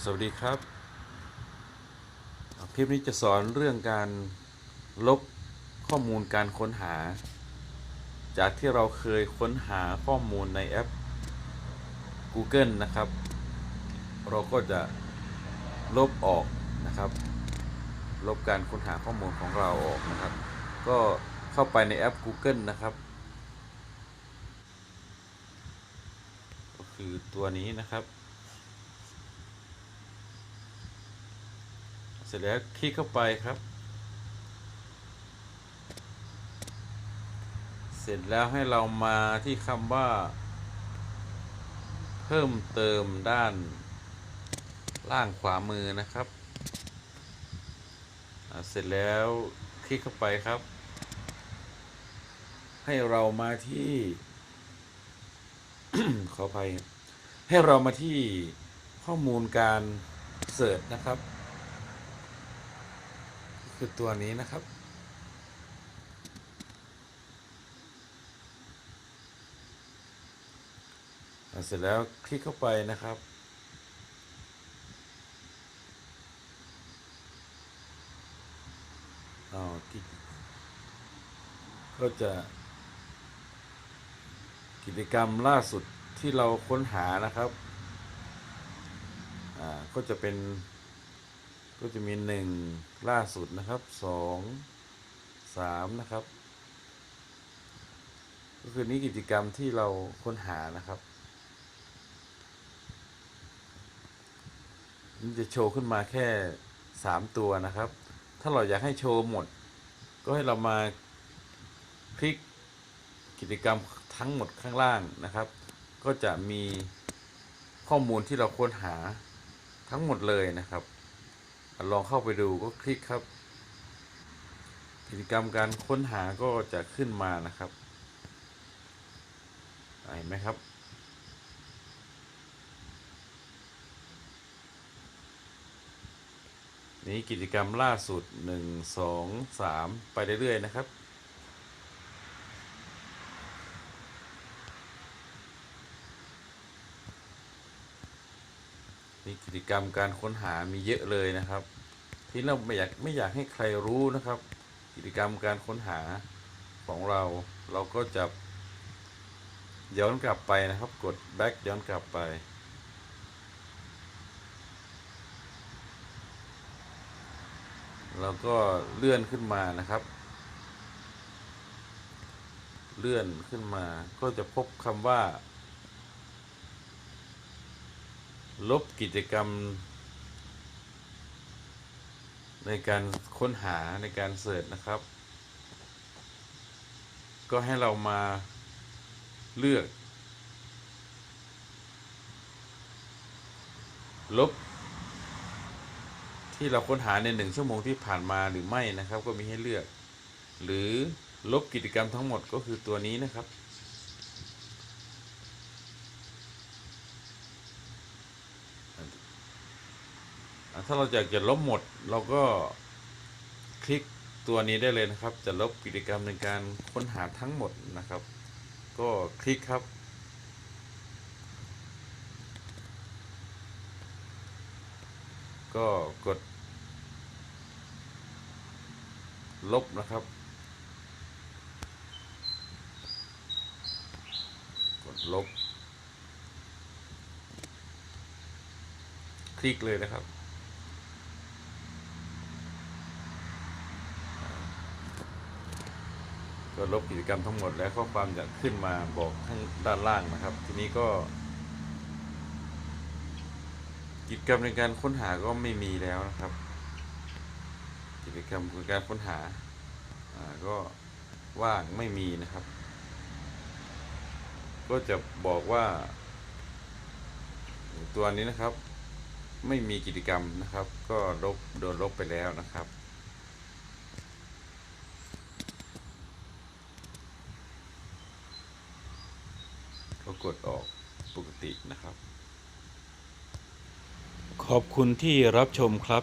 สวัสดีครับ คลิปนี้จะสอนเรื่องการลบข้อมูลการค้นหา จากที่เราเคยค้นหาข้อมูลในแอป Google นะครับ เราก็จะลบออกนะครับ ลบการค้นหาข้อมูลของเราออกนะครับ ก็เข้าไปในแอป Google นะครับ ก็คือตัวนี้นะครับ เส ร็จแล้วคลิกเข้าไปครับ เสร็จแล้วให้เรามาที่คำว่า เพิ่มเติมด้านล่างขวามือนะครับ เสร็จแล้วคลิกเข้าไปครับ ให้เรามาที่ ขออภัย ให้เรามาที่ข้อมูลการเสิร์ชนะครับ คือตัวนี้นะครับ เสร็จแล้วคลิกเข้าไปนะครับอ๋อกิจก็จะ กิจกรรมล่าสุดที่เราค้นหานะครับ อ่า ก็จะเป็น ก็จะมีหนึ่งล่าสุดนะครับสองสามนะครับ ก็คือนี้กิจกรรมที่เราค้นหานะครับมันจะโชว์ขึ้นมาแค่สามตัวนะครับ ถ้าเราอยากให้โชว์หมด ก็ให้เรามาคลิกกิจกรรมทั้งหมดข้างล่างนะครับ ก็จะมีข้อมูลที่เราค้นหาทั้งหมดเลยนะครับ ลองเข้าไปดูก็คลิกครับ กิจกรรมการค้นหาก็จะขึ้นมานะครับเห็นไหมครับ นี้กิจกรรมล่าสุดหนึ่งสองสามไปเรื่อยๆนะครับนี่กิจกรรมการค้นหามีเยอะเลยนะครับ ที่เราไม่อยากไม่อยากให้ใครรู้นะครับ กิจกรรมการค้นหาของเราเราก็จะย้อนกลับไปนะครับ กด back ย้อนกลับไป แล้วก็เลื่อนขึ้นมานะครับ เลื่อนขึ้นมาก็จะพบคำว่า ลบกิจกรรม ในการค้นหาในการเสิร์ชนะครับ ก็ให้เรามาเลือก ลบ ที่เราค้นหาในหนึ่งชั่วโมงที่ผ่านมาหรือไม่นะครับ ก็มีให้เลือก หรือลบกิจกรรมทั้งหมดก็คือตัวนี้นะครับ ถ้าเราอยากจะลบหมด เราก็คลิกตัวนี้ได้เลยนะครับ จะลบกิจกรรมในการค้นหาทั้งหมดนะครับ ก็คลิกครับ ก็กด ลบนะครับ กดลบ คลิกเลยนะครับ ก็ลบกิจกรรมทั้งหมดแล้วข้อความจะขึ้นมาบอกข้างด้านล่างนะครับ ทีนี้ก็ กิจกรรมในการค้นหาก็ไม่มีแล้วนะครับ กิจกรรมในการค้นหาอ่าก็ว่างไม่มีนะครับ ก็จะบอกว่า ตัวนี้นะครับ ไม่มีกิจกรรมนะครับ ก็ลบโดนลบไปแล้วนะครับ ก็กดออกปกตินะครับ ขอบคุณที่รับชมครับ